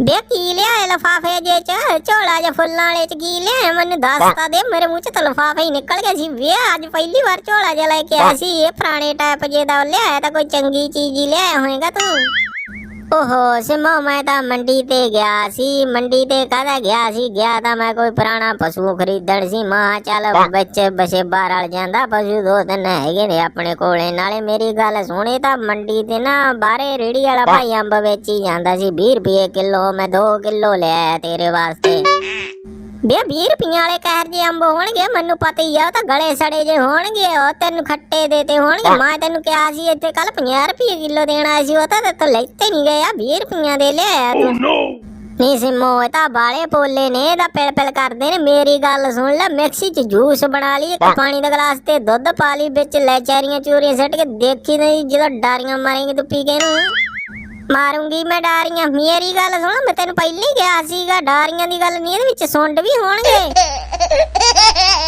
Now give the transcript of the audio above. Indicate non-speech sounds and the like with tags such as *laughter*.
ਬੇ ਕੀ ਲਿਆ ਲਫਾਫੇ ਜੇ ਚ? ਝੋਲਾ ਜਾਂ ਫੁੱਲਾਂ ਵਾਲੇ ਚ ਕੀ ਲਿਆ ਮੈਨੂੰ ਦੱਸ ਤਾਂ ਦੇ ਮੇਰੇ ਮੂੰਹ ਚ ਤਾਂ ਲਫਾਫਾ ਹੀ ਨਿਕਲ ਗਿਆ ਸੀ। ਵੇ ਅੱਜ ਪਹਿਲੀ ਵਾਰ ਝੋਲਾ ਜਿਹਾ ਲੈ ਕੇ ਆਇਆ ਸੀ। ਇਹ ਪੁਰਾਣੇ ਟਾਈਪ ਜੇ ਦਾ ਲਿਆ ਤਾਂ ਕੋਈ ਚੰਗੀ ਚੀਜ਼ ਹੀ ਲਿਆ ਹੋਏਗਾ ਤੂੰ। ਓਹੋ ਸਿਮੋ ਮੈਂ ਤਾਂ ਮੰਡੀ ਤੇ ਗਿਆ ਸੀ। ਮੰਡੀ ਤੇ ਕਾਹਦਾ ਗਿਆ ਸੀ? ਗਿਆ ਤਾਂ ਮੈਂ ਕੋਈ ਪੁਰਾਣਾ ਪਸ਼ੂ ਖਰੀਦਣ ਸੀ। ਮਾਂ ਚੱਲ ਵਿੱਚ ਬਸੇ ਬਾਹਰ ਵਾਲ ਜਾਂਦਾ ਪਸ਼ੂ ਦੋ ਤਿੰਨ ਹੈਗੇ ਨੇ ਆਪਣੇ ਕੋਲੇ। ਨਾਲੇ ਮੇਰੀ ਗੱਲ ਸੁਣੇ ਤਾਂ ਮੰਡੀ ਤੇ ਨਾ ਬਾਹਰੇ ਰੇੜੀ ਵਾਲਾ ਭਾਈ ਅੰਬ ਵੇਚੀ ਜਾਂਦਾ ਸੀ। 20 ਰੁਪਏ ਕਿਲੋ ਮੈਂ 2 ਕਿਲੋ ਲਿਆ ਤੇਰੇ ਵਾਸਤੇ। ਬੇ 20 ਰੁਪਈਆਂ ਵਾਲੇ ਕਹਿਰ ਜੇ ਅੰਬ ਹੋਣਗੇ ਮੈਨੂੰ ਪਤਾ ਹੀ ਆ ਉਹ ਤਾਂ ਗਲੇ ਸੜੇ ਜੇ ਹੋਣਗੇ ਉਹ ਤੈਨੂੰ ਖੱਟੇ ਦੇਤੇ ਹੋਣਗੇ। ਮੈਂ ਤੈਨੂੰ ਕਿਹਾ ਸੀ ਇੱਥੇ ਕੱਲ 50 ਰੁਪਏ ਕਿਲੋ ਦੇਣਾ ਸੀ ਉਹ ਤਾਂ ਤੂੰ ਲੈਤੇ ਨਹੀਂ ਗਏ ਆ 20 ਰੁਪਈਆਂ ਦੇ ਲਿਆ ਤੂੰ। ਨਹੀਂ ਸਿਮੋ ਇਹ ਤਾਂ ਬਾਲੇ ਪੋਲੇ ਨੇ ਇਹਦਾ ਪਿਲ ਪਿਲ ਕਰਦੇ ਨੇ। ਮੇਰੀ ਗੱਲ ਸੁਣ ਲੈ ਮਿਕਸੀ ਚ ਜੂਸ ਬਣਾ ਲਈ ਇੱਕ ਪਾਣੀ ਦਾ ਗਲਾਸ ਤੇ ਦੁੱਧ ਪਾ ਲਈ ਵਿੱਚ ਲੈ ਚਾਰੀਆਂ ਚੂਰੀਆਂ ਸੱਟ ਕੇ ਦੇਖੀ ਨਹੀਂ ਜਦੋਂ ਡਾਰੀਆਂ ਮਾਰੇਂਗੇ ਤੂੰ ਪੀ ਕੇ ਨੂੰ ਮਾਰੂੰਗੀ, ਮੈਂ ਡਾਰੀਆਂ। ਮੇਰੀ ਗੱਲ ਸੁਣ, ਮੈਂ ਤੈਨੂੰ ਪਹਿਲਾਂ ਹੀ ਕਿਹਾ ਸੀਗਾ, ਡਾਰੀਆਂ ਦੀ ਗੱਲ ਨਹੀਂ ਇਹਦੇ ਵਿੱਚ ਸੁੰਡ ਵੀ ਹੋਣਗੇ। *laughs*